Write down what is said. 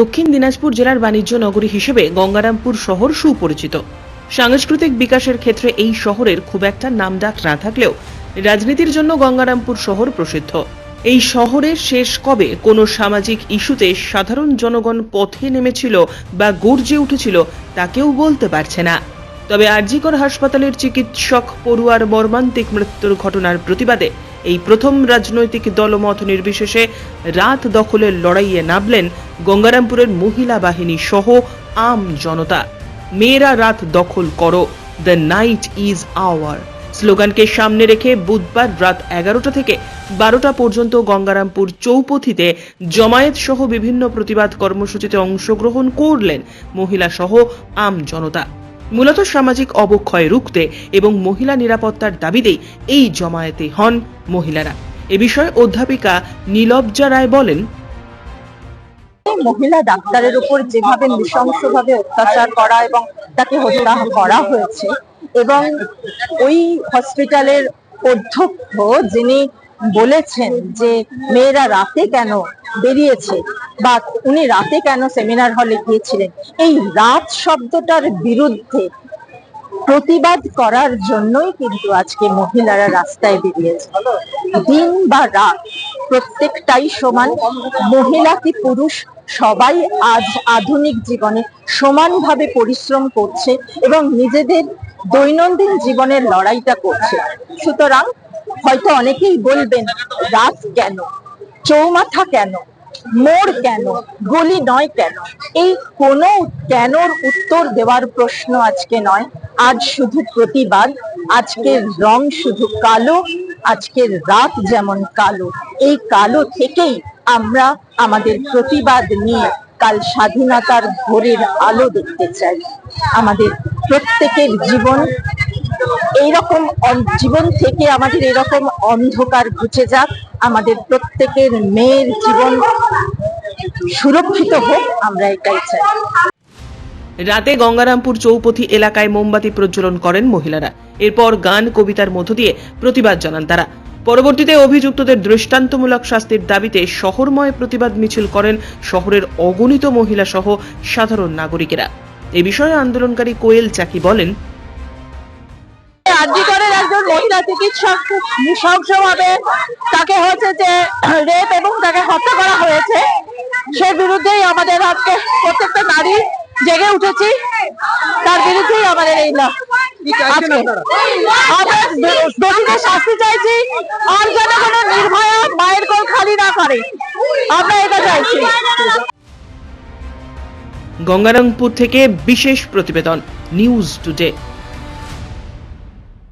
দক্ষিণ দিনাজপুর জেলার বাণিজ্য নগরী হিসেবে গঙ্গারামপুর শহর সুপরিচিত। সাংস্কৃতিক বিকাশের ক্ষেত্রে এই শহরের খুব একটা নামডাক না থাকলেও রাজনীতির জন্য গঙ্গারামপুর শহর প্রসিদ্ধ। এই শহরের শেষ কবে কোনো সামাজিক ইস্যুতে সাধারণ জনগণ পথে নেমেছিল বা গর্জে উঠেছিল তা কেউ বলতে পারছে না। তবে আরজিকর হাসপাতালের চিকিৎসক পড়ুয়ার মর্মান্তিক মৃত্যুর ঘটনার প্রতিবাদে এই প্রথম রাজনৈতিক দলমত নির্বিশেষে রাত দখলের লড়াইয়ে নামলেন গঙ্গারামপুরের মহিলা বাহিনী সহ আম জনতা। মেয়েরা রাত দখল করো, দ্য নাইট ইজ আওয়ার স্লোগানকে সামনে রেখে বুধবার রাত এগারোটা থেকে বারোটা পর্যন্ত গঙ্গারামপুর চৌপথিতে জমায়েত সহ বিভিন্ন প্রতিবাদ কর্মসূচিতে অংশগ্রহণ করলেন মহিলা সহ আম জনতা। মূলত সামাজিক অবক্ষয় রুখতে এবং মহিলা নিরাপত্তার দাবিতেই এই জমায়েতে হন মহিলারা। এ বিষয়ে অধ্যাপিকা নীলব্জা রায় বলেন, মহিলা ডাক্তারের উপর যেভাবে নৃশংসভাবে অত্যাচার করা এবং তাকে হত্যা করা হয়েছে এবং ওই হসপিটালের অধ্যক্ষ যিনি বলেছেন যে মেয়েরা রাতে কেন বেরিয়েছে। বা উনি রাতে কেন সেমিনার হলে গিয়েছিলেন? এই রাত শব্দটার বিরুদ্ধে প্রতিবাদ করার জন্যই কিন্তু আজকে মহিলারা রাস্তায় বেরিয়েছে। দিন বা রাত প্রত্যেকটাই সমান। মহিলা কি পুরুষ? সবাই আজ আধুনিক জীবনে সমানভাবে পরিশ্রম করছে এবং নিজেদের দৈনন্দিন জীবনের লড়াইটা করছে। সুতরাং হয়তো অনেকেই বলবেন, রাত কেন? চৌমাথা কেন? মোড় কেন? গলি নয় কেন? এই কোনো কেনর উত্তর দেওয়ার প্রশ্ন আজকে নয়। আজ শুধু প্রতিবাদ, আজকের রং শুধু কালো, আজকের রাত যেমন কালো। এই কালো থেকেই আমরা আমাদের প্রতিবাদ নিয়ে কাল স্বাধীনতার ভোরের আলো দেখতে চাই। আমাদের প্রত্যেকের জীবন এইরকম জীবন থেকে আমাদের এরকম অন্ধকার ঘুচে যাক। আমাদের প্রত্যেকের মেয়ের জীবন সুরক্ষিত হোক, আমরা এটাই চাই। রাতে গঙ্গারামপুর চৌপথি এলাকায় মোমবাতি প্রজ্বলন করেন মহিলারা। এরপর গান, কবিতার মধ্য দিয়ে প্রতিবাদ জানান তারা। পরবর্তীতে অভিযুক্তদের দৃষ্টান্তমূলক শাস্তির দাবিতে শহরময় প্রতিবাদ মিছিল করেন শহরের অগণিত মহিলা সহ সাধারণ নাগরিকেরা। এ বিষয়ে আন্দোলনকারী কোয়েল চাকি বলেন আরজিকরের একজন মহিলা চিকিৎসক নৃশংসভাবে তাকে হচ্ছে যে রেপ এবং তাকে হত্যা করা হয়েছে। সে বিরুদ্ধেই আমাদের আজকে প্রত্যেকটা নারী জেগে উঠেছি। তার বিরুদ্ধেই আমাদের এই না আজকে দোষীদের শাস্তি চাইছি আর যেন কোনো নির্ভয়া মায়ের কোল খালি না করে। আমরা এটা চাইছি। গঙ্গারামপুর থেকে বিশেষ প্রতিবেদন নিউজ টুডে।